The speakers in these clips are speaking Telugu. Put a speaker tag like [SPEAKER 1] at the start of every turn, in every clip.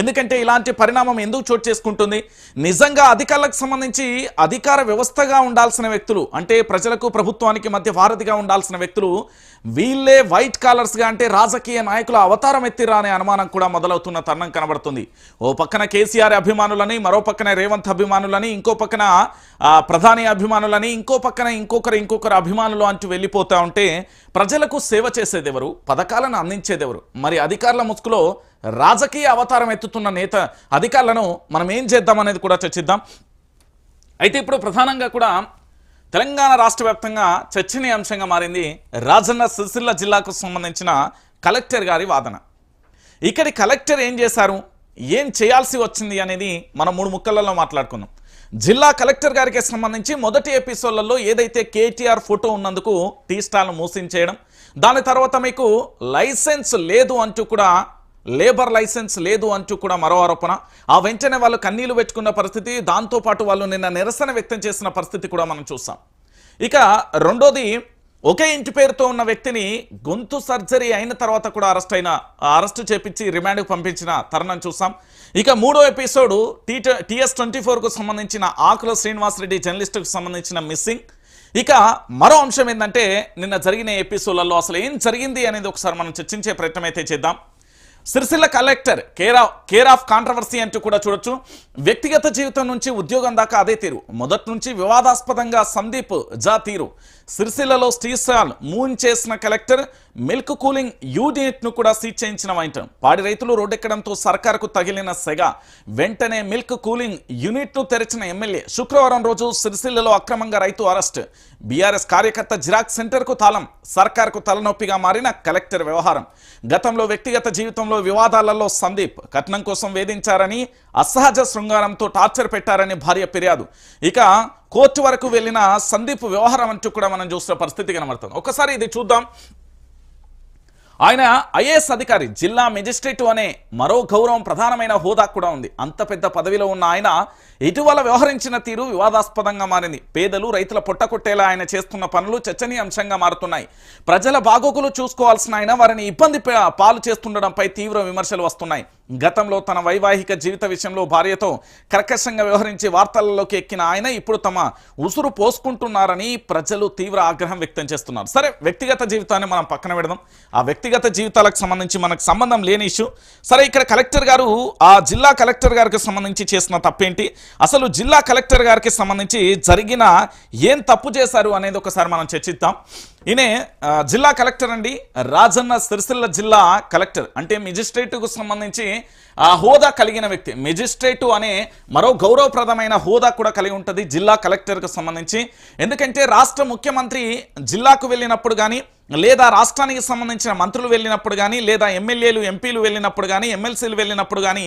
[SPEAKER 1] ఎందుకంటే ఇలాంటి పరిణామం ఎందుకు చోటు చేసుకుంటుంది? నిజంగా అధికారులకు సంబంధించి అధికార వ్యవస్థగా ఉండాల్సిన వ్యక్తులు అంటే ప్రజలకు ప్రభుత్వానికి మధ్య వారధిగా ఉండాల్సిన వ్యక్తులు వీళ్ళే వైట్ కాలర్స్గా అంటే రాజకీయ నాయకుల అవతారం ఎత్తిరా అనే అనుమానం కూడా మొదలవుతున్న తరుణం కనబడుతుంది. ఓ పక్కన కేసీఆర్ అభిమానులని మరో పక్కన రేవంత్ అభిమానులని ఇంకో పక్కన ప్రధాని అభిమానులని ఇంకో పక్కన ఇంకొకరు ఇంకొకరు అభిమానులు అంటూ వెళ్ళిపోతా ఉంటే ప్రజలకు సేవ చేసేదెవరు? పథకాలను అందించేదెవరు? మరి అధికారుల ముసుగులో రాజకీయ అవతారం ఎత్తుతున్న నేత అధికారులను మనం ఏం చేద్దాం అనేది కూడా చర్చిద్దాం. అయితే ఇప్పుడు ప్రధానంగా కూడా తెలంగాణ రాష్ట్ర వ్యాప్తంగా చర్చనీయాంశంగా మారింది రాజన్న సిరిసిల్ల జిల్లాకు సంబంధించిన కలెక్టర్ గారి వాదన. ఇక్కడి కలెక్టర్ ఏం చేశారు? ఏం చేయాల్సి వచ్చింది అనేది మనం మూడు ముక్కలలో మాట్లాడుకుందాం జిల్లా కలెక్టర్ గారికి సంబంధించి మొదటి ఎపిసోడ్లలో ఏదైతే కేటీఆర్ ఫోటో ఉన్నందుకు టీ స్టాల్ను మూసించేయడం దాని తర్వాత మీకు లైసెన్స్ లేదు అంటూ కూడా లేబర్ లైసెన్స్ లేదు అంటూ కూడా మరో ఆరోపణ. ఆ వెంటనే వాళ్ళు కన్నీళ్ళు పెట్టుకున్న పరిస్థితి దాంతోపాటు వాళ్ళు నిన్న నిరసన వ్యక్తం చేసిన పరిస్థితి కూడా మనం చూసాం. ఇక రెండోది ఒకే ఇంటి పేరుతో ఉన్న వ్యక్తిని గొంతు సర్జరీ అయిన తర్వాత కూడా అరెస్ట్ అయిన అరెస్ట్ చేపించి రిమాండ్కు పంపించిన తరుణం చూసాం. ఇక మూడో ఎపిసోడ్ టీ టీఎస్ ట్వంటీ ఫోర్కు సంబంధించిన ఆకుల శ్రీనివాసరెడ్డి జర్నలిస్టుకు సంబంధించిన మిస్సింగ్. ఇక మరో అంశం ఏంటంటే నిన్న జరిగిన ఎపిసోడ్లలో అసలు ఏం జరిగింది అనేది ఒకసారి మనం చర్చించే ప్రయత్నం అయితే చేద్దాం. Sircilla collector care of care of controversy అంటూ కూడా చూడొచ్చు. వ్యక్తిగత జీవితం నుంచి ఉద్యోగం దాకా అదే తీరు. మొదటి నుంచి వివాదాస్పదంగా సందీప్ జా తీరు. సిరిసిల్లలో స్టీసాల్ మూన్ చేసిన కలెక్టర్ మిల్క్ కూలింగ్ యూనిట్ను కూడా సీజ్ చేయించిన వైంటం పాడి రైతులు రోడ్డెక్కడంతో సర్కారుకు తగిలిన సెగ. వెంటనే మిల్క్ కూలింగ్ యూనిట్ను తెరిచిన ఎమ్మెల్యే శుక్రవారం రోజు సిరిసిల్లలో అక్రమంగా రైతు అరెస్ట్. బీఆర్ఎస్ కార్యకర్త జిరాక్ సెంటర్కు తాళం సర్కార్కు తలనొప్పిగా మారిన కలెక్టర్ వ్యవహారం. గతంలో వ్యక్తిగత జీవితంలో వివాదాలలో సందీప్ కట్నం కోసం వేధించారని అసహజ శృంగారంతో టార్చర్ పెట్టారని భార్య ఫిర్యాదు. ఇక కోర్టు వరకు వెళ్ళిన సందీప్ వ్యవహారం అంటూ కూడా మనం చూసిన పరిస్థితి కనబడుతుంది. ఒకసారి ఇది చూద్దాం. ఆయన ఐఏఎస్ అధికారి జిల్లా మెజిస్ట్రేట్ అనే మరో గౌరవం ప్రధానమైన హోదా కూడా ఉంది. అంత పెద్ద పదవిలో ఉన్న ఆయన ఇటీవల వ్యవహరించిన తీరు వివాదాస్పదంగా మారింది. పేదలు రైతుల పొట్టకొట్టేలా ఆయన చేస్తున్న పనులు చర్చనీయాంశంగా మారుతున్నాయి. ప్రజల బాగోగులు చూసుకోవాల్సిన ఆయన వారిని ఇబ్బంది పాలు చేస్తుండడంపై తీవ్ర విమర్శలు వస్తున్నాయి. గతంలో తన వైవాహిక జీవిత విషయంలో భార్యతో కర్కశంగా వ్యవహరించి వార్తలలోకి ఎక్కిన ఆయన ఇప్పుడు తమ ఉసురు పోసుకుంటున్నారని ప్రజలు తీవ్ర ఆగ్రహం వ్యక్తం చేస్తున్నారు. సరే వ్యక్తిగత జీవితాన్ని మనం పక్కన పెడదాం. ఆ వ్యక్తిగత జీవితాలకు సంబంధించి మనకు సంబంధం లేని ఇష్యూ. సరే ఇక్కడ కలెక్టర్ గారు ఆ జిల్లా కలెక్టర్ గారికి సంబంధించి చేసిన తప్పేంటి? అసలు జిల్లా కలెక్టర్ గారికి సంబంధించి జరిగిన ఏం తప్పు చేశారు అనేది ఒకసారి మనం చర్చిద్దాం. ఈయనే జిల్లా కలెక్టర్ అండి. రాజన్న సిరిసిల్ల జిల్లా కలెక్టర్. అంటే మెజిస్ట్రేటుకు సంబంధించి ఆ హోదా కలిగిన వ్యక్తి. మెజిస్ట్రేటు అనే మరో గౌరవప్రదమైన హోదా కూడా కలిగి ఉంటుంది జిల్లా కలెక్టర్కు సంబంధించి. ఎందుకంటే రాష్ట్ర ముఖ్యమంత్రి జిల్లాకు వెళ్ళినప్పుడు కానీ లేదా రాష్ట్రానికి సంబంధించిన మంత్రులు వెళ్ళినప్పుడు కానీ లేదా ఎమ్మెల్యేలు ఎంపీలు వెళ్ళినప్పుడు కానీ ఎమ్మెల్సీలు వెళ్ళినప్పుడు కానీ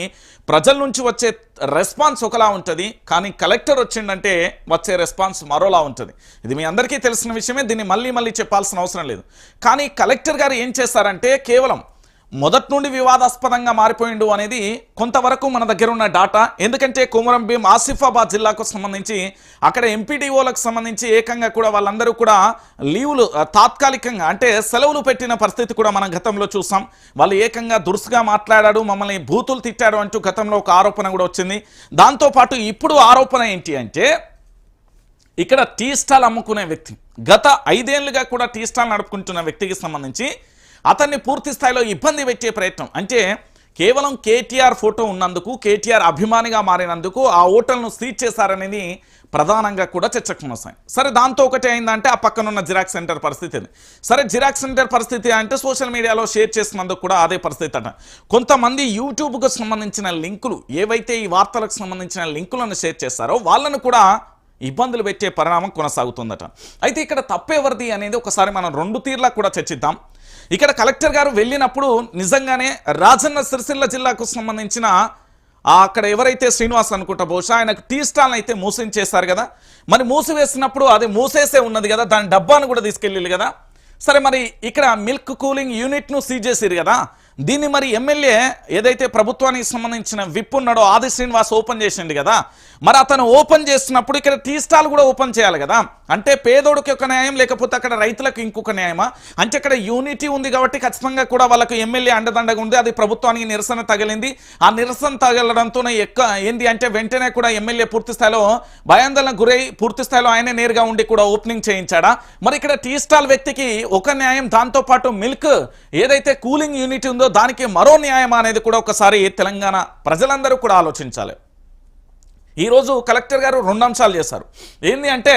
[SPEAKER 1] ప్రజల నుంచి వచ్చే రెస్పాన్స్ ఒకలా ఉంటుంది. కానీ కలెక్టర్ వచ్చిందంటే వచ్చే రెస్పాన్స్ మరోలా ఉంటుంది. ఇది మీ అందరికీ తెలిసిన విషయమే. దీన్ని మళ్ళీ మళ్ళీ చెప్పాల్సిన అవసరం లేదు. కానీ కలెక్టర్ గారు ఏం చేస్తారంటే కేవలం మొదటి నుండి వివాదాస్పదంగా మారిపోయిండు అనేది కొంతవరకు మన దగ్గర ఉన్న డాటా. ఎందుకంటే కొమరం భీం ఆసిఫాబాద్ జిల్లాకు సంబంధించి అక్కడ ఎంపీడీఓలకు సంబంధించి ఏకంగా కూడా వాళ్ళందరూ కూడా లీవులు తాత్కాలికంగా అంటే సెలవులు పెట్టిన పరిస్థితి కూడా మనం గతంలో చూసాం. వాళ్ళు ఏకంగా దురుసుగా మాట్లాడాడు మమ్మల్ని బూతులు తిట్టాడు అంటూ గతంలో ఒక ఆరోపణ కూడా వచ్చింది. దాంతోపాటు ఇప్పుడు ఆరోపణ ఏంటి అంటే ఇక్కడ టీ స్టాల్ అమ్ముకునే వ్యక్తి గత ఐదేళ్ళుగా కూడా టీ స్టాల్ నడుపుకుంటున్న వ్యక్తికి సంబంధించి అతన్ని పూర్తి స్థాయిలో ఇబ్బంది పెట్టే ప్రయత్నం. అంటే కేవలం కేటీఆర్ ఫోటో ఉన్నందుకు కేటీఆర్ అభిమానిగా మారినందుకు ఆ ఓటర్లను సీట్ చేశారనేది ప్రధానంగా కూడా చర్చకు వస్తాయి సరే దాంతో ఒకటి అయిందంటే ఆ పక్కనున్న జిరాక్స్ సెంటర్ పరిస్థితి సరే జిరాక్స్ సెంటర్ పరిస్థితి అంటే సోషల్ మీడియాలో షేర్ చేసినందుకు కూడా అదే పరిస్థితి అట. కొంతమంది యూట్యూబ్కు సంబంధించిన లింకులు ఏవైతే ఈ వార్తలకు సంబంధించిన లింకులను షేర్ చేస్తారో వాళ్ళను కూడా ఇబ్బందులు పెట్టే పరిణామం కొనసాగుతుందట. అయితే ఇక్కడ తప్పేవరిది అనేది ఒకసారి మనం రెండు తీర్లా కూడా చర్చిద్దాం. ఇక్కడ కలెక్టర్ గారు వెళ్ళినప్పుడు నిజంగానే రాజన్న సిరిసిల్ల జిల్లాకు సంబంధించిన అక్కడ ఎవరైతే శ్రీనివాస్ అనుకుంటా బహుశా ఆయనకు టీ స్టాల్ అయితే మూసించేశారు కదా. మరి మూసివేసినప్పుడు అది మూసేసే ఉన్నది కదా దాని డబ్బాను కూడా తీసుకెళ్ళి కదా. సరే మరి ఇక్కడ మిల్క్ కూలింగ్ యూనిట్ను సీజ్ చేసిరు కదా. దీన్ని మరి ఎమ్మెల్యే ఏదైతే ప్రభుత్వానికి సంబంధించిన విప్ ఉన్నాడో ఆది శ్రీనివాస్ ఓపెన్ చేసిండు కదా. మరి అతను ఓపెన్ చేస్తున్నప్పుడు ఇక్కడ టీ స్టాల్ కూడా ఓపెన్ చేయాలి కదా. అంటే పేదోడికి ఒక న్యాయం లేకపోతే అక్కడ రైతులకు ఇంకొక న్యాయమా? అంటే అక్కడ యూనిటీ ఉంది కాబట్టి ఖచ్చితంగా కూడా వాళ్ళకు ఎమ్మెల్యే అండదండగా ఉంది. అది ప్రభుత్వానికి నిరసన తగిలింది. ఆ నిరసన తగలడంతోనే ఎక్క ఏంది అంటే వెంటనే కూడా ఎమ్మెల్యే పూర్తి స్థాయిలో భయాందోళన గురై పూర్తి స్థాయిలో ఆయనే నేరుగా ఉండి కూడా ఓపెనింగ్ చేయించాడా? మరి ఇక్కడ టీ స్టాల్ వ్యక్తికి ఒక న్యాయం దాంతో పాటు మిల్క్ ఏదైతే కూలింగ్ యూనిట్ ఉందో దానికి మరో న్యాయం అనేది కూడా ఒకసారి తెలంగాణ ప్రజలందరూ కూడా ఆలోచించాలి. ఈరోజు కలెక్టర్ గారు రెండు అంశాలు చేశారు. ఏంది అంటే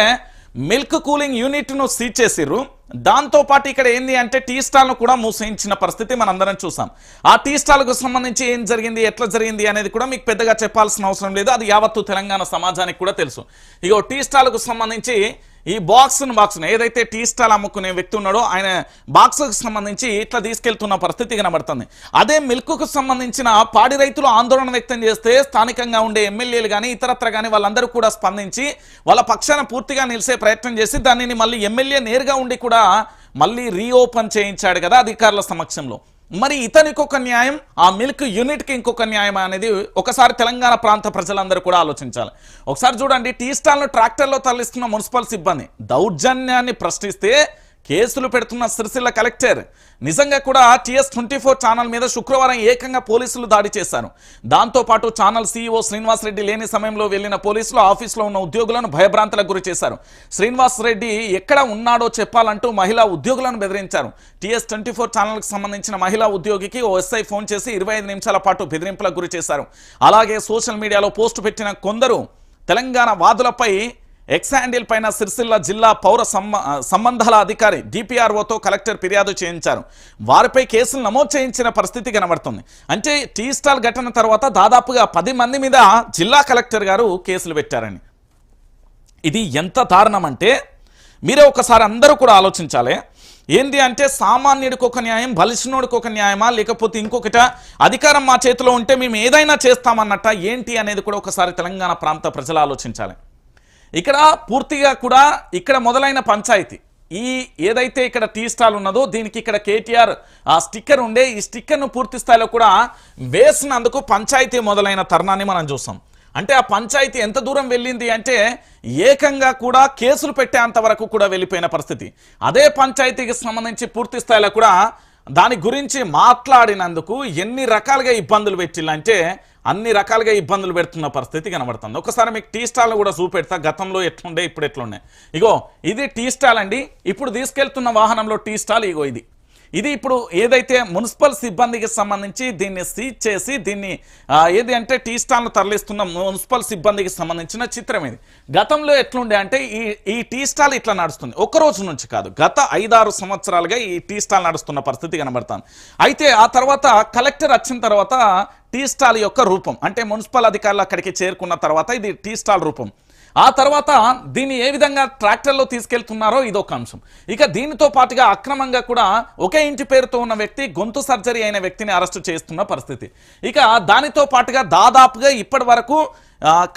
[SPEAKER 1] మిల్క్ కూలింగ్ యూనిట్ను సీజ్ చేసిర్రు. దాంతోపాటు ఇక్కడ ఏంది అంటే టీ స్టాల్ను కూడా మూసేయించిన పరిస్థితి మనందరం చూసాం. ఆ టీ స్టాల్కు సంబంధించి ఏం జరిగింది ఎట్లా జరిగింది అనేది కూడా మీకు పెద్దగా చెప్పాల్సిన అవసరం లేదు. అది యావత్తు తెలంగాణ సమాజానికి కూడా తెలుసు. ఇగో టీ స్టాల్కు సంబంధించి ఈ బాక్స్ను బాక్స్ను ఏదైతే టీ స్టాల్ అమ్ముకునే వ్యక్తి ఉన్నాడో ఆయన బాక్స్కు సంబంధించి ఇట్లా తీసుకెళ్తున్న పరిస్థితి కనబడుతుంది. అదే మిల్క్కు సంబంధించిన పాడి రైతులు ఆందోళన వ్యక్తం చేస్తే స్థానికంగా ఉండే ఎమ్మెల్యేలు కానీ ఇతరత్ర కానీ వాళ్ళందరూ కూడా స్పందించి వాళ్ళ పక్షాన పూర్తిగా నిలిసే ప్రయత్నం చేసి దానిని మళ్ళీ ఎమ్మెల్యే నేరుగా ఉండి కూడా మళ్ళీ రీఓపెన్ చేయించాడు కదా అధికారుల సమక్షంలో. మరి ఇతనికి ఒక న్యాయం ఆ మిల్క్ యూనిట్కి ఇంకొక న్యాయం అనేది ఒకసారి తెలంగాణ ప్రాంత ప్రజలందరూ కూడా ఆలోచించాలి. ఒకసారి చూడండి టీ స్టాల్ను ట్రాక్టర్లో తరలిస్తున్న మున్సిపల్ సిబ్బంది దౌర్జన్యాన్ని ప్రశ్నిస్తే కేసులు పెడుతున్న సిరిసిల్ల కలెక్టర్. నిజంగా కూడా టీఎస్ ట్వంటీ ఫోర్ ఛానల్ మీద శుక్రవారం ఏకంగా పోలీసులు దాడి చేశారు. దాంతోపాటు ఛానల్ సీఈఓ శ్రీనివాస్ రెడ్డి లేని సమయంలో వెళ్ళిన పోలీసులు ఆఫీసులో ఉన్న ఉద్యోగులను భయభ్రాంతలకు గురి చేశారు. శ్రీనివాస్ రెడ్డి ఎక్కడ ఉన్నాడో చెప్పాలంటూ మహిళా ఉద్యోగులను బెదిరించారు. టీఎస్ ట్వంటీ ఫోర్ ఛానల్కి సంబంధించిన మహిళా ఉద్యోగికి ఓ ఎస్ఐ ఫోన్ చేసి ఇరవై నిమిషాల పాటు బెదిరింపులకు గురి చేశారు. అలాగే సోషల్ మీడియాలో పోస్టు పెట్టిన కొందరు తెలంగాణ వాదులపై ఎక్స్ హ్యాండిల్ పైన సిరిసిల్ల జిల్లా పౌర సంబంధాల అధికారి డిపిఆర్ఓతో కలెక్టర్ ఫిర్యాదు చేయించారు. వారిపై కేసులు నమోదు చేయించిన పరిస్థితి కనబడుతుంది. అంటే టీ స్టాల్ ఘటన తర్వాత దాదాపుగా పది మంది మీద జిల్లా కలెక్టర్ గారు కేసులు పెట్టారని. ఇది ఎంత దారుణం అంటే మీరే ఒకసారి అందరూ కూడా ఆలోచించాలి. ఏంది అంటే సామాన్యుడికి ఒక న్యాయం బలిసినోడికి ఒక న్యాయమా లేకపోతే ఇంకొకట అధికారం మా చేతిలో ఉంటే మేము ఏదైనా చేస్తామన్నట్ట ఏంటి అనేది కూడా ఒకసారి తెలంగాణ ప్రాంత ప్రజలు ఆలోచించాలి. ఇక్కడ పూర్తిగా కూడా ఇక్కడ మొదలైన పంచాయతీ. ఈ ఏదైతే ఇక్కడ టీ స్టాల్ ఉన్నదో దీనికి ఇక్కడ కేటీఆర్ ఆ స్టిక్కర్ ఉండే ఈ స్టిక్కర్ను పూర్తి స్థాయిలో కూడా వేసినందుకు పంచాయతీ మొదలైన తరుణాన్ని మనం చూస్తాం. అంటే ఆ పంచాయతీ ఎంత దూరం వెళ్ళింది అంటే ఏకంగా కూడా కేసులు పెట్టేంత వరకు కూడా వెళ్ళిపోయిన పరిస్థితి. అదే పంచాయతీకి సంబంధించి పూర్తి స్థాయిలో కూడా దాని గురించి మాట్లాడినందుకు ఎన్ని రకాలుగా ఇబ్బందులు పెట్టిల్లంటే అన్ని రకాలుగా ఇబ్బందులు పెడుతున్న పరిస్థితి కనబడుతుంది. ఒకసారి మీకు టీ స్టాల్ కూడా చూపెడతా. గతంలో ఎట్లుండే ఇప్పుడు ఎట్లుండే ఇగో ఇది టీ స్టాల్ అండి. ఇప్పుడు తీసుకెళ్తున్న వాహనంలో టీ స్టాల్ ఇగో ఇది. ఇది ఇప్పుడు ఏదైతే మున్సిపల్ సిబ్బందికి సంబంధించి దీన్ని సీజ్ చేసి దీన్ని ఏది అంటే టీ స్టాల్ను తరలిస్తున్న మున్సిపల్ సిబ్బందికి సంబంధించిన చిత్రం ఇది. గతంలో ఎట్లుండే అంటే ఈ ఈ టీ స్టాల్ ఇట్లా నడుస్తుంది. ఒక రోజు నుంచి కాదు గత ఐదారు సంవత్సరాలుగా ఈ టీ స్టాల్ నడుస్తున్న పరిస్థితి కనబడుతుంది. అయితే ఆ తర్వాత కలెక్టర్ వచ్చిన తర్వాత టీ స్టాల్ యొక్క రూపం అంటే మున్సిపల్ అధికారులు అక్కడికి చేరుకున్న తర్వాత ఇది టీ స్టాల్ రూపం. ఆ తర్వాత దీన్ని ఏ విధంగా ట్రాక్టర్లో తీసుకెళ్తున్నారో ఇదొక అంశం. ఇక దీనితో పాటుగా అక్రమంగా కూడా ఒకే ఇంటి పేరుతో ఉన్న వ్యక్తి గొంతు సర్జరీ అయిన వ్యక్తిని అరెస్టు చేస్తున్న పరిస్థితి. ఇక దానితో పాటుగా దాదాపుగా ఇప్పటి వరకు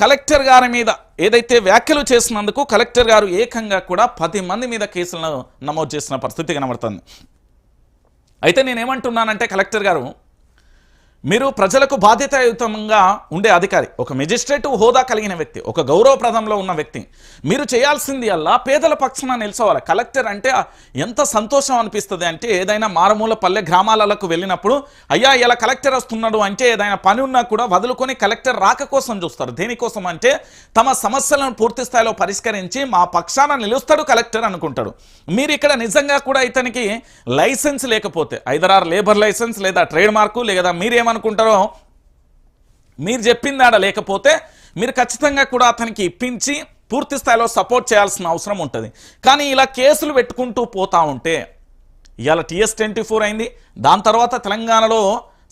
[SPEAKER 1] కలెక్టర్ గారి మీద ఏదైతే వ్యాఖ్యలు చేసినందుకు కలెక్టర్ గారు ఏకంగా కూడా పది మంది మీద కేసులను నమోదు చేసిన పరిస్థితి కనబడుతుంది. అయితే నేనేమంటున్నానంటే కలెక్టర్ గారు మీరు ప్రజలకు బాధ్యతాయుతంగా ఉండే అధికారి ఒక మెజిస్ట్రేటివ్ హోదా కలిగిన వ్యక్తి ఒక గౌరవప్రదంలో ఉన్న వ్యక్తి మీరు చేయాల్సింది అల్లా పేదల పక్షాన నిల్చోవాలి. కలెక్టర్ అంటే ఎంత సంతోషం అనిపిస్తుంది అంటే ఏదైనా మారుమూల పల్లె గ్రామాలకు వెళ్ళినప్పుడు అయ్యా ఇలా కలెక్టర్ వస్తున్నాడు అంటే ఏదైనా పని ఉన్నా కూడా వదులుకొని కలెక్టర్ రాక కోసం చూస్తారు. దేనికోసం అంటే తమ సమస్యలను పూర్తి స్థాయిలో పరిష్కరించి మా పక్షాన నిలుస్తాడు కలెక్టర్ అనుకుంటాడు. మీరు ఇక్కడ నిజంగా కూడా ఇతనికి లైసెన్స్ లేకపోతే ఐదరారు లేబర్ లైసెన్స్ లేదా ట్రేడ్ మార్కు లేదా అనుకుంటారో మీరు చెప్పింది ఆడ లేకపోతే మీరు ఖచ్చితంగా కూడా అతనికి ఇప్పించి పూర్తి స్థాయిలో సపోర్ట్ చేయాల్సిన అవసరం ఉంటుంది. కానీ ఇలా కేసులు పెట్టుకుంటూ పోతా ఉంటే ఇవాళ టీఎస్ ట్వంటీ ఫోర్ అయింది దాని తర్వాత తెలంగాణలో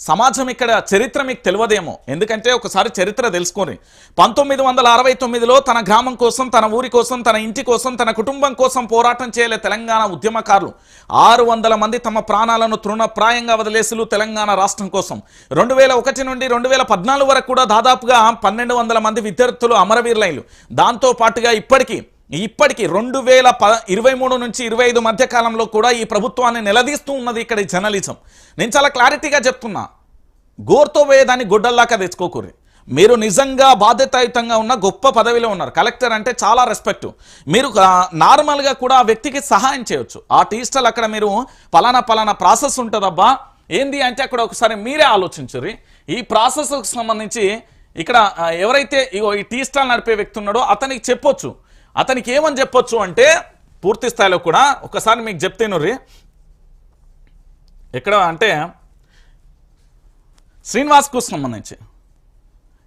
[SPEAKER 1] సమాజం ఇక్కడ చరిత్ర మీకు తెలియదేమో. ఎందుకంటే ఒకసారి చరిత్ర తెలుసుకొని పంతొమ్మిది వందల అరవై తొమ్మిదిలో తన గ్రామం కోసం తన ఊరి కోసం తన ఇంటి కోసం తన కుటుంబం కోసం పోరాటం చేయలే తెలంగాణ ఉద్యమకారులు. ఆరు వందల మంది తమ ప్రాణాలను తృణప్రాయంగా వదిలేసులు తెలంగాణ రాష్ట్రం కోసం. రెండు వేల ఒకటి నుండి రెండు వేల పద్నాలుగు వరకు కూడా దాదాపుగా పన్నెండు వందల మంది విద్యార్థులు అమరవీరులైలు. దాంతో పాటుగా ఇప్పటికీ ఇప్పటికీ రెండు వేల ప ఇరవై మూడు నుంచి ఇరవై ఐదు మధ్యకాలంలో కూడా ఈ ప్రభుత్వాన్ని నిలదీస్తూ ఉన్నది ఇక్కడ ఈ జర్నలిజం. నేను చాలా క్లారిటీగా చెప్తున్నా. గోర్తో పోయేదాన్ని గొడ్డల్లాగా తెచ్చుకోకూరి మీరు నిజంగా బాధ్యతాయుతంగా ఉన్న గొప్ప పదవిలో ఉన్నారు. కలెక్టర్ అంటే చాలా రెస్పెక్ట్. మీరు నార్మల్గా కూడా ఆ వ్యక్తికి సహాయం చేయొచ్చు. ఆ టీ స్టాల్ అక్కడ మీరు పలానా పలానా ప్రాసెస్ ఉంటుందబ్బా. ఏంది అంటే అక్కడ ఒకసారి మీరే ఆలోచించరు ఈ ప్రాసెస్కు సంబంధించి ఇక్కడ ఎవరైతే ఇగో ఈ టీ స్టాల్ నడిపే వ్యక్తి ఉన్నాడో అతనికి చెప్పొచ్చు. అతనికి ఏమని చెప్పొచ్చు అంటే పూర్తి స్థాయిలో కూడా ఒకసారి మీకు చెప్తేనుర్రి ఎక్కడ అంటే శ్రీనివాస్కు సంబంధించి.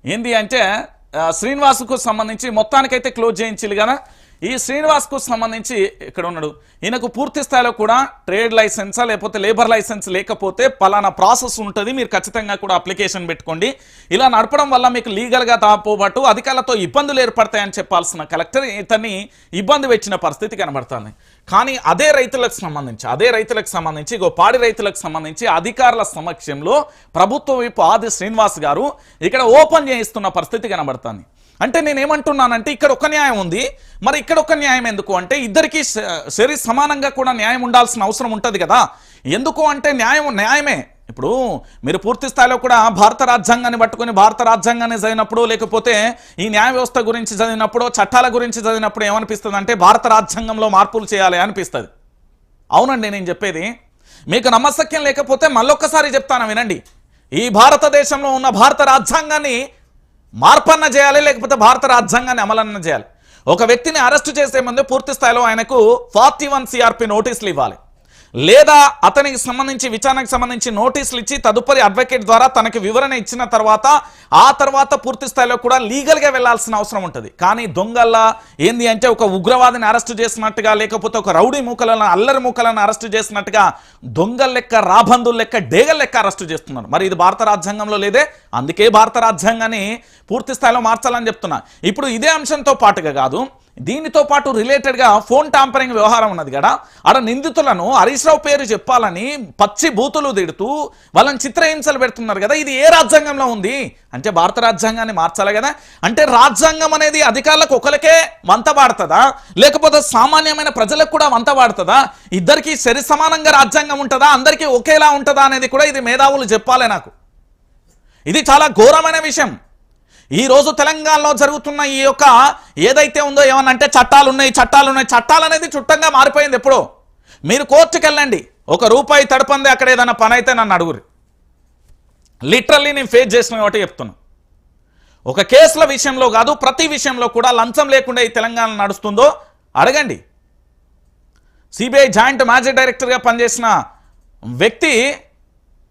[SPEAKER 1] ఏంది అంటే శ్రీనివాస్కు సంబంధించి మొత్తానికైతే క్లోజ్ చేయించాలి కదా ఈ శ్రీనివాస్కు సంబంధించి ఇక్కడ ఉన్నాడు. ఈయనకు పూర్తి స్థాయిలో కూడా ట్రేడ్ లైసెన్సా లేకపోతే లేబర్ లైసెన్స్ లేకపోతే పలానా ప్రాసెస్ ఉంటుంది. మీరు ఖచ్చితంగా కూడా అప్లికేషన్ పెట్టుకోండి. ఇలా నడపడం వల్ల మీకు లీగల్గా తాపోబట్టు అధికారులతో ఇబ్బందులు ఏర్పడతాయని చెప్పాల్సిన కలెక్టర్ ఇతన్ని ఇబ్బంది పెట్టిన పరిస్థితి కనబడుతుంది. కానీ అదే రైతులకు సంబంధించి అదే రైతులకు సంబంధించి ఇగో పాడి రైతులకు సంబంధించి అధికారుల సమక్షంలో ప్రభుత్వ వైపు ఆది శ్రీనివాస్ గారు ఇక్కడ ఓపెన్ చేయిస్తున్న పరిస్థితి కనబడుతుంది. అంటే నేను ఏమంటున్నానంటే ఇక్కడ ఒక న్యాయం ఉంది. మరి ఇక్కడ ఒక న్యాయం ఎందుకు అంటే ఇద్దరికి శరీర సమానంగా కూడా న్యాయం ఉండాల్సిన అవసరం ఉంటుంది కదా. ఎందుకు అంటే న్యాయం న్యాయమే. ఇప్పుడు మీరు పూర్తి స్థాయిలో కూడా భారత రాజ్యాంగాన్ని పట్టుకొని భారత రాజ్యాంగాన్ని చదివినప్పుడు లేకపోతే ఈ న్యాయ వ్యవస్థ గురించి చదివినప్పుడు చట్టాల గురించి చదివినప్పుడు ఏమనిపిస్తుంది అంటే భారత రాజ్యాంగంలో మార్పులు చేయాలి అనిపిస్తుంది. అవునండి నేను చెప్పేది. మీకు నమ్మశక్యం లేకపోతే మళ్ళొక్కసారి చెప్తాను వినండి. ఈ భారతదేశంలో ఉన్న భారత రాజ్యాంగాన్ని మార్పన్న చేయాలి లేకపోతే భారత రాజ్యాంగాన్ని అమలన్న చేయాలి. ఒక వ్యక్తిని అరెస్టు చేసే ముందు పూర్తి స్థాయిలో ఆయనకు ఫార్టీ వన్ సిఆర్పి నోటీసులు ఇవ్వాలి. లేదా అతనికి సంబంధించి విచారణకు సంబంధించి నోటీసులు ఇచ్చి తదుపరి అడ్వకేట్ ద్వారా తనకి వివరణ ఇచ్చిన తర్వాత ఆ తర్వాత పూర్తి స్థాయిలో కూడా లీగల్గా వెళ్ళాల్సిన అవసరం ఉంటుంది. కానీ దొంగల్లా ఏంది అంటే ఒక ఉగ్రవాదిని అరెస్టు చేసినట్టుగా లేకపోతే ఒక రౌడీ మూకలను అల్లరి మూకలను అరెస్టు చేసినట్టుగా దొంగల లెక్క రాబందుల లెక్క డేగల లెక్క అరెస్టు చేస్తున్నారు. మరి ఇది భారత రాజ్యాంగంలో లేదే? అందుకే భారత రాజ్యాంగాన్ని పూర్తి స్థాయిలో మార్చాలని చెప్తున్నా. ఇప్పుడు ఇదే అంశంతో పాటుగా కాదు దీనితో పాటు రిలేటెడ్గా ఫోన్ టాంపరింగ్ వ్యవహారం ఉన్నది కదా. ఆడ నిందితులను హరీష్ రావు పేరు చెప్పాలని పచ్చి బూతులు తిడుతూ వాళ్ళని చిత్రహింసలు పెడుతున్నారు కదా. ఇది ఏ రాజ్యాంగంలో ఉంది? అంటే భారత రాజ్యాంగాన్ని మార్చాలి కదా. అంటే రాజ్యాంగం అనేది అధికారులకు ఒకరికే వంత పాడుతుందా లేకపోతే సామాన్యమైన ప్రజలకు కూడా వంత పాడుతుందా ఇద్దరికి సరి సమానంగా రాజ్యాంగం ఉంటుందా? అందరికీ ఒకేలా ఉంటుందా అనేది కూడా ఇది మేధావులు చెప్పాలి నాకు. ఇది చాలా ఘోరమైన విషయం. ఈ రోజు తెలంగాణలో జరుగుతున్న ఈ యొక్క ఏదైతే ఉందో ఏమన్నా అంటే చట్టాలు ఉన్నాయి చట్టాలు ఉన్నాయి చట్టాలు అనేది చుట్టంగా మారిపోయింది ఎప్పుడో. మీరు కోర్టుకు వెళ్ళండి ఒక రూపాయి తడపంది అక్కడ ఏదైనా పని అయితే నన్ను అడుగురి లిటరల్లీ నేను ఫేస్ చేసిన ఒకటి చెప్తున్నా. ఒక కేసుల విషయంలో కాదు ప్రతి విషయంలో కూడా లంచం లేకుండా ఈ తెలంగాణ నడుస్తుందో అడగండి. సిబిఐ జాయింట్ మ్యాజిక్ డైరెక్టర్గా పనిచేసిన వ్యక్తి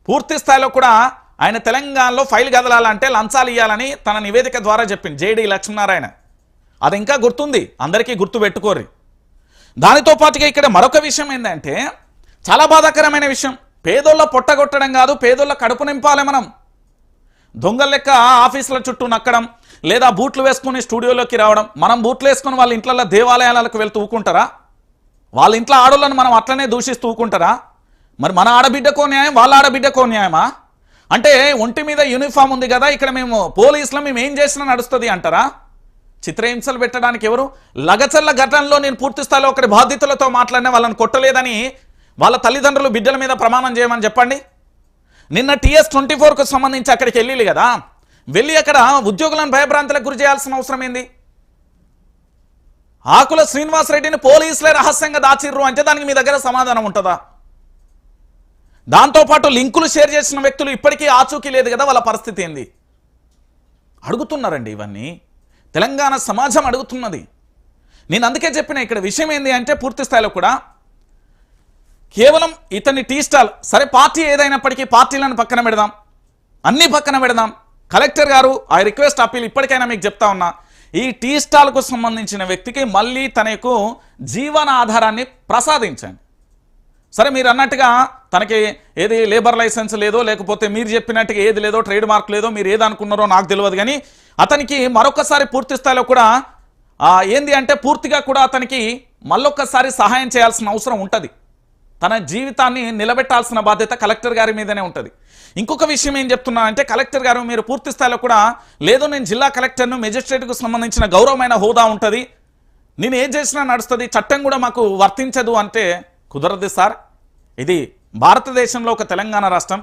[SPEAKER 1] పూర్తి స్థాయిలో కూడా ఆయన తెలంగాణలో ఫైల్ కదలాలంటే లంచాలు ఇవ్వాలని తన నివేదిక ద్వారా చెప్పింది. జేడి లక్ష్మీనారాయణ. అది ఇంకా గుర్తుంది. అందరికీ గుర్తు పెట్టుకోర్రి. దానితో పాటుగా ఇక్కడ మరొక విషయం ఏంటంటే చాలా బాధాకరమైన విషయం. పేదోళ్ళ పొట్టగొట్టడం కాదు పేదోళ్ళ కడుపు నింపాలి మనం. దొంగల లెక్క ఆఫీసుల చుట్టూ నక్కడం లేదా బూట్లు వేసుకుని స్టూడియోలోకి రావడం. మనం బూట్లు వేసుకుని వాళ్ళ ఇంట్లో దేవాలయాలకు వెళ్తూ ఊకుంటారా? వాళ్ళ ఇంట్లో ఆడోళ్ళని మనం అట్లనే దూషిస్తూ ఊకుంటారా? మరి మన ఆడబిడ్డకో న్యాయం వాళ్ళ ఆడబిడ్డకో న్యాయమా? అంటే ఒంటి మీద యూనిఫామ్ ఉంది కదా ఇక్కడ మేము పోలీసులో మేము ఏం చేసినా నడుస్తుంది అంటారా? చిత్రహింసలు పెట్టడానికి ఎవరు? లగచల్ల ఘటనలో నేను పూర్తి స్థాయిలో ఒకటి బాధితులతో మాట్లాడిన వాళ్ళని కొట్టలేదని వాళ్ళ తల్లిదండ్రులు బిడ్డల మీద ప్రమాణం చేయమని చెప్పండి. నిన్న టీఎస్ ట్వంటీ ఫోర్కు సంబంధించి అక్కడికి వెళ్ళి కదా. వెళ్ళి అక్కడ ఉద్యోగులను భయభ్రాంతులకు గురి చేయాల్సిన అవసరం ఏంది? ఆకుల శ్రీనివాసరెడ్డిని పోలీసులే రహస్యంగా దాచిర్రు అంటే దానికి మీ దగ్గర సమాధానం ఉంటుందా? దాంతోపాటు లింకులు షేర్ చేసిన వ్యక్తులు ఇప్పటికీ ఆచూకీ లేదు కదా వాళ్ళ పరిస్థితి ఏంది? అడుగుతున్నారండి ఇవన్నీ. తెలంగాణ సమాజం అడుగుతున్నది. నేను అందుకే చెప్పిన ఇక్కడ విషయం ఏంది అంటే పూర్తి స్థాయిలో కూడా కేవలం ఇతని టీ స్టాల్ సరే పార్టీ ఏదైనప్పటికీ పార్టీలను పక్కన పెడదాం అన్ని పక్కన పెడదాం. కలెక్టర్ గారు ఆ రిక్వెస్ట్ అప్పీల్ ఇప్పటికైనా మీకు చెప్తా ఉన్నా ఈ టీ స్టాల్కు సంబంధించిన వ్యక్తికి మళ్ళీ తనకు జీవన ఆధారాన్ని ప్రసాదించండి. సరే మీరు అన్నట్టుగా తనకి ఏది లేబర్ లైసెన్స్ లేదో లేకపోతే మీరు చెప్పినట్టుగా ఏది లేదో ట్రేడ్ మార్క్ లేదో మీరు ఏది అనుకున్నారో నాకు తెలియదు కానీ అతనికి మరొకసారి పూర్తి స్థాయిలో కూడా ఏంది అంటే పూర్తిగా కూడా అతనికి మళ్ళొక్కసారి సహాయం చేయాల్సిన అవసరం ఉంటుంది. తన జీవితాన్ని నిలబెట్టాల్సిన బాధ్యత కలెక్టర్ గారి మీదనే ఉంటుంది. ఇంకొక విషయం ఏం చెప్తున్నా అంటే కలెక్టర్ గారు మీరు పూర్తి స్థాయిలో కూడా లేదు నేను జిల్లా కలెక్టర్ను మెజిస్ట్రేట్కు సంబంధించిన గౌరవమైన హోదా ఉంటుంది. నేను ఏం చేసినా నడుస్తుంది చట్టం కూడా మాకు వర్తించదు అంటే కుదరదు సార్. ఇది భారతదేశంలో ఒక తెలంగాణ రాష్ట్రం.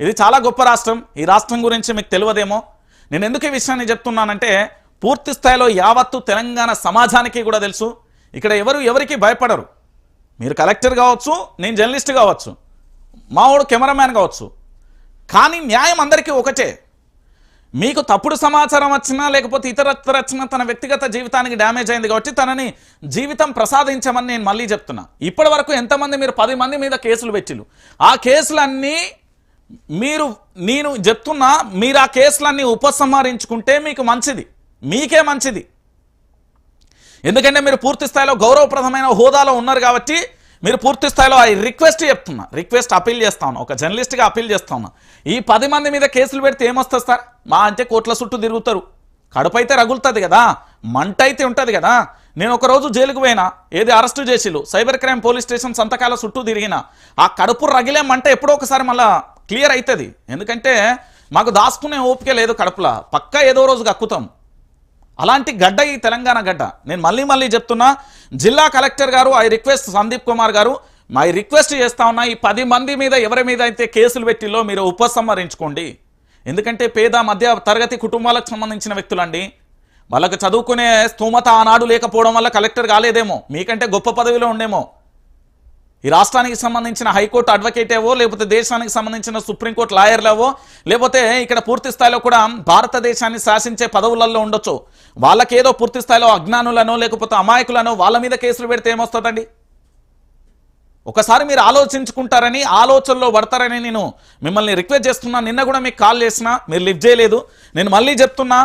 [SPEAKER 1] ఇది చాలా గొప్ప రాష్ట్రం. ఈ రాష్ట్రం గురించి మీకు తెలియదేమో. నేను ఎందుకు ఈ విషయాన్ని చెప్తున్నానంటే పూర్తి స్థాయిలో యావత్తు తెలంగాణ సమాజానికి కూడా తెలుసు. ఇక్కడ ఎవరు ఎవరికి భయపడరు. మీరు కలెక్టర్ కావచ్చు నేను జర్నలిస్ట్ కావచ్చు మావాడు కెమెరామ్యాన్ కావచ్చు. కానీ న్యాయం అందరికీ ఒకటే. మీకు తప్పుడు సమాచారం వచ్చినా లేకపోతే ఇతరత్ర వచ్చినా తన వ్యక్తిగత జీవితానికి డ్యామేజ్ అయింది కాబట్టి తనని జీవితం ప్రసాదించమని నేను మళ్ళీ చెప్తున్నా. ఇప్పటి వరకు ఎంతమంది మీరు పది మంది మీద కేసులు పెట్టిలు ఆ కేసులన్నీ మీరు నేను చెప్తున్నా మీరు ఆ కేసులన్నీ ఉపసంహరించుకుంటే మీకు మంచిది. మీకే మంచిది. ఎందుకంటే మీరు పూర్తి స్థాయిలో గౌరవప్రదమైన హోదాలో ఉన్నారు కాబట్టి మీరు పూర్తి స్థాయిలో ఐ రిక్వెస్ట్ చెప్తున్నా రిక్వెస్ట్ అప్పీల్ చేస్తా ఉన్నా ఒక జర్నలిస్ట్గా అప్పీల్ చేస్తా ఉన్నా. ఈ పది మంది మీద కేసులు పెడితే ఏమొస్తుంది సార్? మా అంటే కోట్ల చుట్టూ తిరుగుతారు. కడుపు అయితే రగులుతుంది కదా మంట అయితే ఉంటుంది కదా. నేను ఒక రోజు జైలుకు పోయినా ఏది అరెస్టు చేసిలు సైబర్ క్రైమ్ పోలీస్ స్టేషన్ సంతకాల చుట్టూ తిరిగిన ఆ కడుపు రగిలే మంట ఎప్పుడో ఒకసారి మళ్ళా క్లియర్ అవుతుంది ఎందుకంటే మాకు దాచుకునే ఓపిక లేదు కడుపులా. పక్కా ఏదో రోజు కక్కుతాం. అలాంటి గడ్డ ఈ తెలంగాణ గడ్డ. నేను మళ్ళీ మళ్ళీ చెప్తున్నా జిల్లా కలెక్టర్ గారు ఐ రిక్వెస్ట్ సందీప్ కుమార్ గారు మై రిక్వెస్ట్ చేస్తా ఉన్నా ఈ పది మంది మీద ఎవరి మీద అయితే కేసులు పెట్టిలో మీరు ఉపసంహరించుకోండి. ఎందుకంటే పేద మధ్య తరగతి కుటుంబాలకు సంబంధించిన వ్యక్తులండి. వాళ్ళకు చదువుకునే స్థూమత ఆనాడు లేకపోవడం వల్ల కలెక్టర్ కాలేదేమో. మీకంటే గొప్ప పదవిలో ఉండేమో. ఈ రాష్ట్రానికి సంబంధించిన హైకోర్టు అడ్వకేటేవో లేకపోతే దేశానికి సంబంధించిన సుప్రీంకోర్టు లాయర్లేవో లేకపోతే ఇక్కడ పూర్తి స్థాయిలో కూడా భారతదేశాన్ని శాసించే పదవులలో ఉండొచ్చు. వాళ్ళకేదో పూర్తి స్థాయిలో అజ్ఞానులనో లేకపోతే అమాయకులనో వాళ్ళ మీద కేసులు పెడితే ఏమొస్తుందండి? ఒకసారి మీరు ఆలోచించుకుంటారని ఆలోచనలో పడతారని నేను మిమ్మల్ని రిక్వెస్ట్ చేస్తున్నా. నిన్న కూడా మీకు కాల్ చేసిన మీరు లిఫ్ట్ చేయలేదు. నేను మళ్ళీ చెప్తున్నా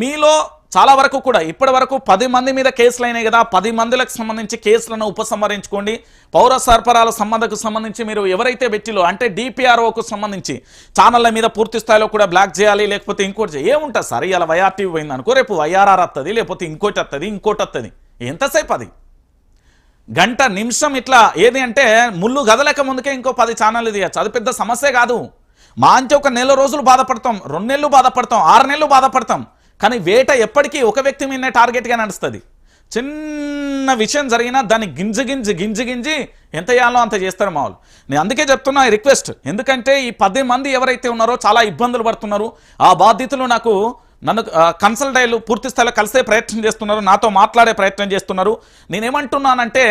[SPEAKER 1] మీలో చాలా వరకు కూడా ఇప్పటి వరకు పది మంది మీద కేసులు అయినాయి కదా. పది మందిలకు సంబంధించి కేసులను ఉపసంహరించుకోండి. పౌర సరఫరాల సంబంధకు సంబంధించి మీరు ఎవరైతే పెట్టిలో అంటే డిపిఆర్ఓకు సంబంధించి ఛానళ్ళ మీద పూర్తి స్థాయిలో కూడా బ్లాక్ చేయాలి లేకపోతే ఇంకోటి చేయాలి ఏముంటుంది సార్? ఇలా వైఆర్టీవీ పోయింది అనుకో రేపు వైఆర్ఆర్ వస్తుంది లేకపోతే ఇంకోటి వస్తుంది ఇంకోటి వస్తుంది ఎంతసేపు అది? గంట నిమిషం ఇట్లా ఏది అంటే ముళ్ళు గదలేక ముందుకే ఇంకో పది ఛానళ్ళు తీయచ్చు. అది పెద్ద సమస్య కాదు. మా అంటే ఒక నెల రోజులు బాధపడతాం రెండు నెలలు బాధపడతాం ఆరు నెలలు బాధపడతాం. కానీ వేట ఎప్పటికీ ఒక వ్యక్తి మీదనే టార్గెట్గా నడుస్తుంది. చిన్న విషయం జరిగినా దాన్ని గింజ గింజి గింజి గింజి ఎంత చేయాలో అంత చేస్తారు మా వాళ్ళు నేను అందుకే చెప్తున్నా రిక్వెస్ట్ ఎందుకంటే ఈ పది మంది ఎవరైతే ఉన్నారో చాలా ఇబ్బందులు పడుతున్నారు. ఆ బాధితులు నాకు నన్ను కన్సల్ట్ అయ్యి పూర్తి స్థాయిలో కలిసే ప్రయత్నం చేస్తున్నారు. నాతో మాట్లాడే ప్రయత్నం చేస్తున్నారు. నేనేమంటున్నానంటే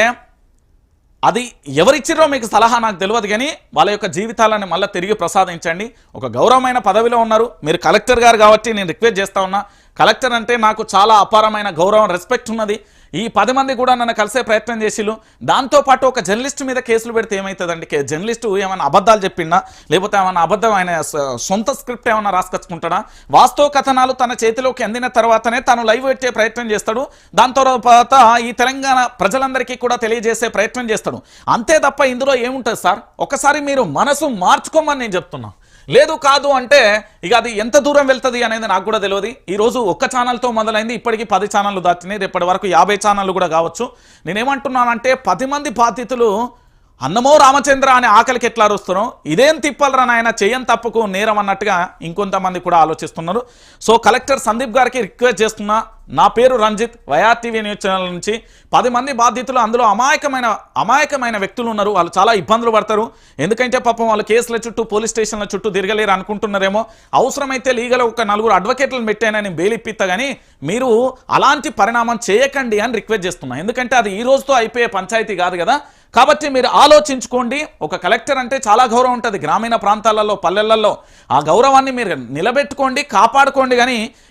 [SPEAKER 1] అది ఎవరిచ్చిరో మీకు సలహా నాకు తెలియదు కానీ వాళ్ళ యొక్క జీవితాలను మళ్ళీ తిరిగి ప్రసాదించండి. ఒక గౌరవమైన పదవిలో ఉన్నారు. మీరు కలెక్టర్ గారు కాబట్టి నేను రిక్వెస్ట్ చేస్తా ఉన్నా. కలెక్టర్ అంటే నాకు చాలా అపారమైన గౌరవం రెస్పెక్ట్ ఉన్నది. ఈ పది మంది కూడా నన్ను కలిసే ప్రయత్నం చేసిలు దాంతోపాటు ఒక జర్నలిస్ట్ మీద కేసులు పెడితే ఏమవుతుందండి జర్నలిస్టు ఏమైనా అబద్ధాలు చెప్పిండా? లేకపోతే ఏమైనా అబద్ధం ఆయన సొంత స్క్రిప్ట్ ఏమైనా రాసుకొచ్చుకుంటాడా? వాస్తవ కథనాలు తన చేతిలోకి అందిన తర్వాతనే తను లైవ్ పెట్టే ప్రయత్నం చేస్తాడు. దాని తర్వాత ఈ తెలంగాణ ప్రజలందరికీ కూడా తెలియజేసే ప్రయత్నం చేస్తాడు. అంతే తప్ప ఇందులో ఏముంటుంది సార్? ఒకసారి మీరు మనసు మార్చుకోమని నేను చెప్తున్నా. లేదు కాదు అంటే ఇక అది ఎంత దూరం వెళ్తుంది అనేది నాకు కూడా తెలియదు ఈ రోజు ఒక్క ఛానల్తో మొదలైంది ఇప్పటికీ పది ఛానళ్ళు దాటినాయి. రేపటి వరకు యాభై ఛానళ్ళు కూడా కావచ్చు. నేనేమంటున్నానంటే పది మంది బాధితులు అన్నమో రామచంద్ర అనే ఆకలికి ఎట్లా అరుస్తున్నాం ఇదేం తిప్పాలరా నాయన? చేయం తప్పుకు నేరం అన్నట్టుగా ఇంకొంతమంది కూడా ఆలోచిస్తున్నారు. సో కలెక్టర్ సందీప్ గారికి రిక్వెస్ట్ చేస్తున్నా నా పేరు Ranjith YR TV news channel నుంచి పది మంది బాధితులు అందులో అమాయకమైన అమాయకమైన వ్యక్తులు ఉన్నారు. వాళ్ళు చాలా ఇబ్బందులు పడతారు. ఎందుకంటే పాపం వాళ్ళు కేసుల చుట్టూ పోలీస్ స్టేషన్ల చుట్టూ తిరగలేరు అనుకుంటున్నారేమో. అవసరమైతే లీగల్ ఒక నలుగురు అడ్వకేట్లను పెట్టానని బెయిల్ కానీ మీరు అలాంటి పరిణామం చేయకండి అని రిక్వెస్ట్ చేస్తున్నా. ఎందుకంటే అది ఈ రోజుతో అయిపోయే పంచాయతీ కాదు కదా. కాబట్టి మీరు ఆలోచించుకోండి. ఒక కలెక్టర్ అంటే చాలా గౌరవం ఉంటుంది. గ్రామీణ ప్రాంతాలలో పల్లెలలో ఆ గౌరవాన్ని మీరు నిలబెట్టుకోండి కాపాడుకోండి. కానీ